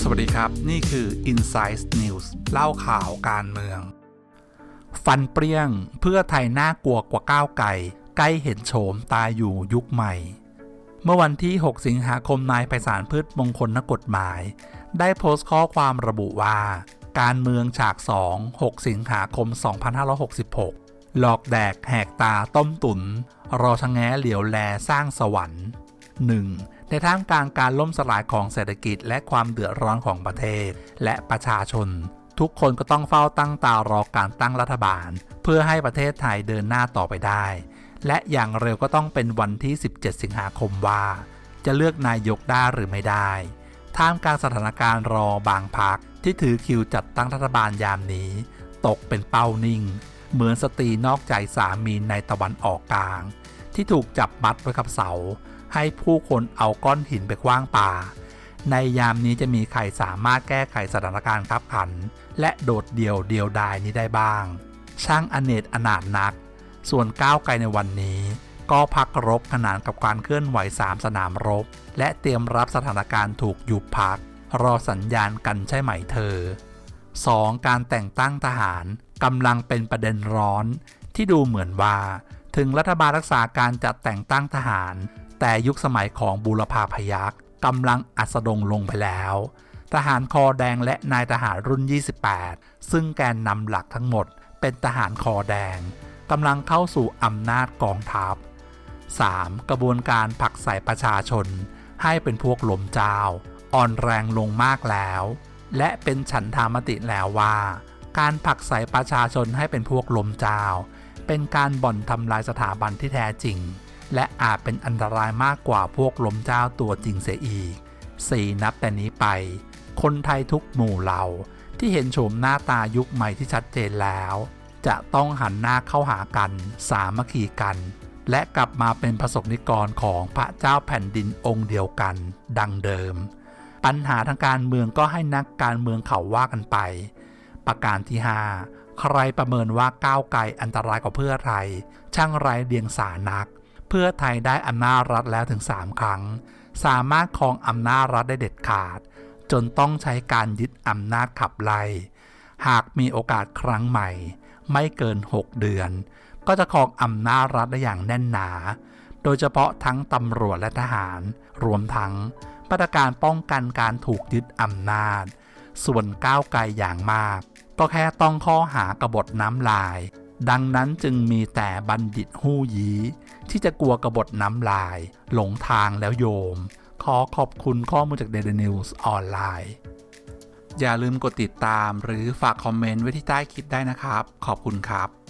สวัสดีครับ นี่คือ Insight News เล่าข่าวการเมือง ฟันเปรี้ยงเพื่อไทยน่ากลัวกว่าก้าวไก่ ใกล้เห็นโฉมตายอยู่ยุคใหม่ เมื่อวันที่ 6 สิงหาคมนายไพศาลพืชมงคลนักกฎหมาย ได้โพสต์ข้อความระบุว่า การเมืองฉาก 2 6 สิงหาคม 2566 หลอกแดกแหกตาต้มตุน รอชะแง้เหลียวแลสร้างสวรรค์ 1. ในท่ามกลางการล่มสลายของเศรษฐกิจและความเดือดร้อนของประเทศ และประชาชน ทุกคนก็ต้องเฝ้าตั้งตารอการตั้งรัฐบาล เพื่อให้ประเทศไทยเดินหน้าต่อไปได้ และอย่างเร็วก็ต้องเป็นวันที่ 17 สิงหาคมว่า จะเลือกนายกได้หรือไม่ได้ ท่ามกลางสถานการณ์รอบางพักที่ถือคิวจัดตั้งรัฐบาลยามนี้ ตกเป็นเป้านิ่ง เหมือนสตรีนอกใจสามีในตะวันออกกลาง ที่ถูกจับมัดไว้กับเสา ให้ผู้คนเอาก้อนหินไปคว้างป่า ในยามนี้จะมีใครสามารถแก้ไขสถานการณ์ขับขัน และโดดเดี่ยวเดียวดายนี้ได้บ้าง ช่างอเนกอนาถนัก ส่วนก้าวไกลในวันนี้ ก็พักรบขนานกับการเคลื่อนไหวสามสนามรบ และเตรียมรับสถานการณ์ถูกยุบพัก รอสัญญาณกันใช่ไหมเธอ 2. การแต่งตั้งทหารกำลังเป็นประเด็นร้อน ที่ดูเหมือนว่า ถึงรัฐบาลรักษาการจัดแต่งตั้งทหาร แต่ยุคสมัยของบูรพาพยักษ์กำลังอัสดงลงไปแล้ว ทหารคอแดงและนายทหารรุ่น 28 ซึ่งแกนนำหลักทั้งหมด เป็นทหารคอแดงกำลังเข้าสู่อำนาจกองทัพ 3. กระบวนการผลักใส่ประชาชน ให้เป็นพวกหลมเจ้า อ่อนแรงลงมากแล้ว และเป็นฉันทามติแล้วว่า การผลักใส่ประชาชนให้เป็นพวกลมเจ้า เป็นการบ่อนทำลายสถาบันที่แท้จริง และอาจเป็นอันตรายมากกว่าพวกลมเจ้าตัวจริงเสียอีก 4. นับแต่นี้ไป คนไทยทุกหมู่เหล่าที่เห็นโฉมหน้าตายุคใหม่ที่ชัดเจนแล้ว จะต้องหันหน้าเข้าหากัน สามัคคีกัน และกลับมาเป็นประสบนิกรของพระเจ้าแผ่นดินองค์เดียวกัน ดังเดิม ปัญหาทางการเมืองก็ให้นักการเมืองเขาว่ากันไป ประการที่ 5 ใครประเมินว่าก้าวไกลอันตรายกว่าเพื่อไทย ช่างไรเดียงสานัก เพื่อไทยได้อำนาจรัฐแล้วถึง 3 ครั้ง สามารถครองอำนาจรัฐได้เด็ดขาด จนต้องใช้การยึดอำนาจขับไล่หากมีโอกาสครั้งใหม่ ไม่เกิน 6 เดือน ก็จะครองอำนาจรัฐได้อย่างแน่นหนา โดยเฉพาะทั้งตำรวจและทหาร รวมทั้งมาตรการป้องกันการถูกยึดอำนาจ ส่วนก้าวไกลอย่างมาก ก็แค่ต้องข้อหากบฏน้ำลาย ดังนั้นจึงมีแต่บัณฑิตหู้ยี้ที่จะกลัวกบฏน้ำลาย หลงทางแล้วโยม ขอขอบคุณข้อมูลจาก Daily News ออนไลน์ อย่าลืมกดติดตามหรือฝากคอมเมนต์ไว้ที่ใต้คลิปได้นะครับ ขอบคุณครับ